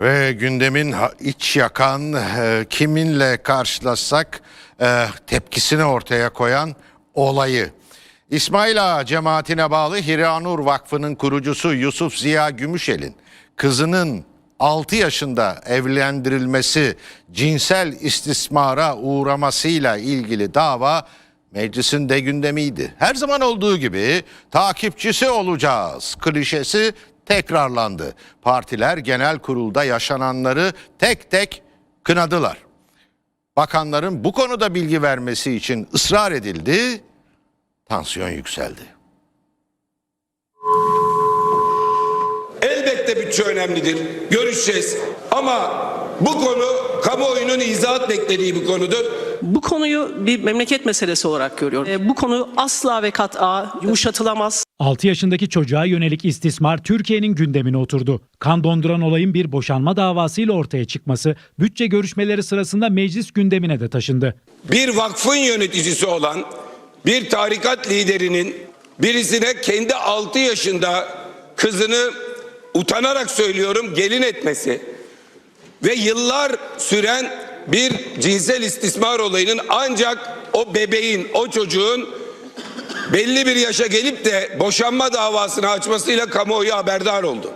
Ve gündemin iç yakan e, kiminle karşılaşsak e, tepkisini ortaya koyan olayı. İsmail Ağa cemaatine bağlı Hiranur Vakfı'nın kurucusu Yusuf Ziya Gümüşel'in kızının 6 yaşında evlendirilmesi cinsel istismara uğramasıyla ilgili dava meclisin de gündemiydi. Her zaman olduğu gibi takipçisi olacağız klişesi tekrarlandı. Partiler genel kurulda yaşananları tek tek kınadılar. Bakanların bu konuda bilgi vermesi için ısrar edildi. Tansiyon yükseldi. Elbette bütçe önemlidir. Görüşeceğiz. Ama bu konu kamuoyunun izahat beklediği bir konudur. Bu konuyu bir memleket meselesi olarak görüyorum. E, Bu konu asla ve kat'a yumuşatılamaz. 6 yaşındaki çocuğa yönelik istismar Türkiye'nin gündemine oturdu. Kan donduran olayın bir boşanma davasıyla ortaya çıkması bütçe görüşmeleri sırasında meclis gündemine de taşındı. Bir vakfın yöneticisi olan bir tarikat liderinin birisine kendi 6 yaşında kızını utanarak söylüyorum gelin etmesi ve yıllar süren bir cinsel istismar olayının ancak o bebeğin, o çocuğun belli bir yaşa gelip de boşanma davasını açmasıyla kamuoyu haberdar oldu.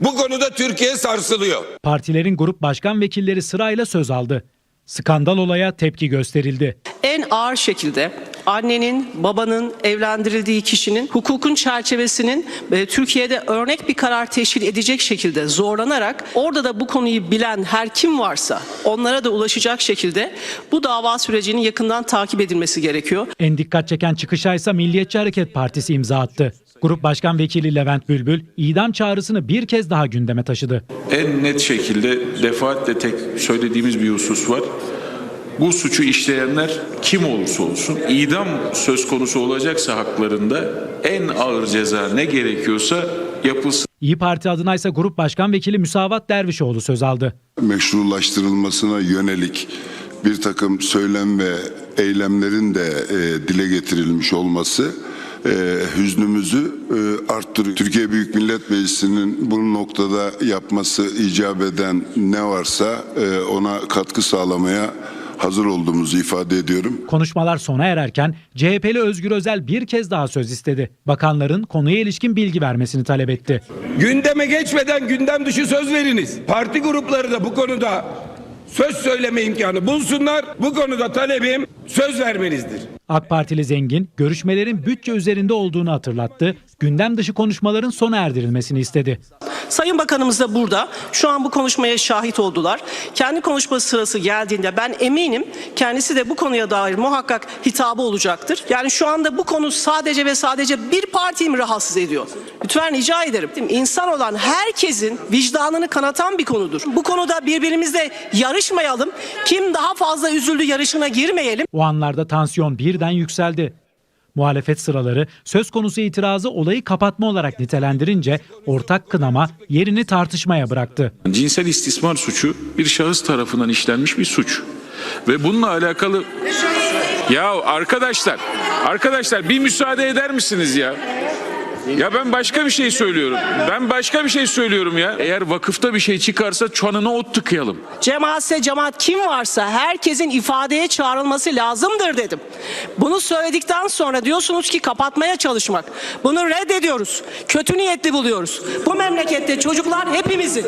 Bu konuda Türkiye sarsılıyor. Partilerin grup başkan vekilleri sırayla söz aldı. Skandal olaya tepki gösterildi. En ağır şekilde annenin, babanın evlendirildiği kişinin hukukun çerçevesinin e, Türkiye'de örnek bir karar teşkil edecek şekilde zorlanarak orada da bu konuyu bilen her kim varsa onlara da ulaşacak şekilde bu dava sürecinin yakından takip edilmesi gerekiyor. En dikkat çeken çıkışa ise Milliyetçi Hareket Partisi imza attı. Grup Başkan Vekili Levent Bülbül idam çağrısını bir kez daha gündeme taşıdı. en net şekilde defaatle tek söylediğimiz bir husus var. Bu suçu işleyenler kim olursa olsun idam söz konusu olacaksa haklarında en ağır ceza ne gerekiyorsa yapılsın. İyi Parti adına ise Grup Başkan Vekili Müsavat Dervişoğlu söz aldı. meşrulaştırılmasına yönelik bir takım söylem ve eylemlerin de e, dile getirilmiş olması e, hüznümüzü e, arttırıyor. Türkiye Büyük Millet Meclisi'nin bu noktada yapması icap eden ne varsa e, ona katkı sağlamaya hazır olduğumuzu ifade ediyorum. Konuşmalar sona ererken CHP'li Özgür Özel bir kez daha söz istedi. Bakanların konuya ilişkin bilgi vermesini talep etti. Gündeme geçmeden gündem dışı söz veriniz. Parti grupları da bu konuda söz söyleme imkanı bulsunlar. Bu konuda talebim söz vermenizdir. AK Partili Zengin görüşmelerin bütçe üzerinde olduğunu hatırlattı. Gündem dışı konuşmaların sona erdirilmesini istedi. Sayın Bakanımız da burada. Şu an bu konuşmaya şahit oldular. Kendi konuşması sırası geldiğinde ben eminim kendisi de bu konuya dair muhakkak hitabı olacaktır. Yani şu anda bu konu sadece ve sadece bir partiyi mi rahatsız ediyor? Lütfen rica ederim. İnsan olan herkesin vicdanını kanatan bir konudur. Bu konuda birbirimizle yarışmayalım. Kim daha fazla üzüldü yarışına girmeyelim. O anlarda tansiyon birden yükseldi. Muhalefet sıraları söz konusu itirazı olayı kapatma olarak nitelendirince ortak kınama yerini tartışmaya bıraktı. Cinsel istismar suçu bir şahıs tarafından işlenmiş bir suç. Ve bununla alakalı ya arkadaşlar arkadaşlar bir müsaade eder misiniz ya? Ya ben başka bir şey söylüyorum. Ben başka bir şey söylüyorum ya. Eğer vakıfta bir şey çıkarsa çanına ot tıkayalım. Cemaatse cemaat kim varsa herkesin ifadeye çağrılması lazımdır dedim. Bunu söyledikten sonra diyorsunuz ki kapatmaya çalışmak. Bunu reddediyoruz. Kötü niyetli buluyoruz. Bu memlekette çocuklar hepimizin.